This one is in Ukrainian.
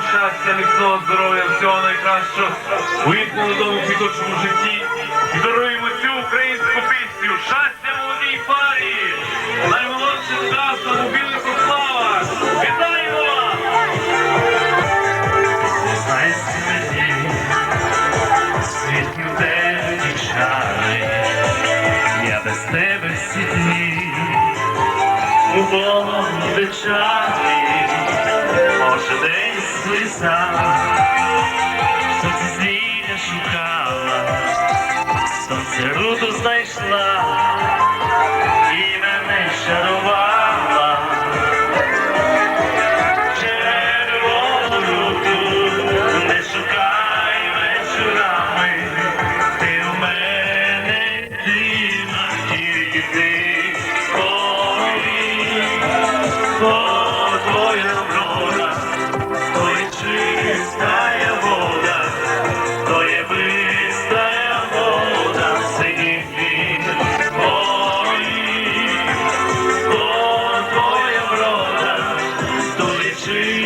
щастя, міцного здоров'я, всього найкращого у їхньому дому квіточому житті. І даруємо цю українську пісню. Щастя молодій парі! Наймолодшим часом у білих ославах! Вітаємо в тебе чари, я без тебе всі дні, у печалі, може слиза, сонце зілля шукала, сонце руду знайшла, see.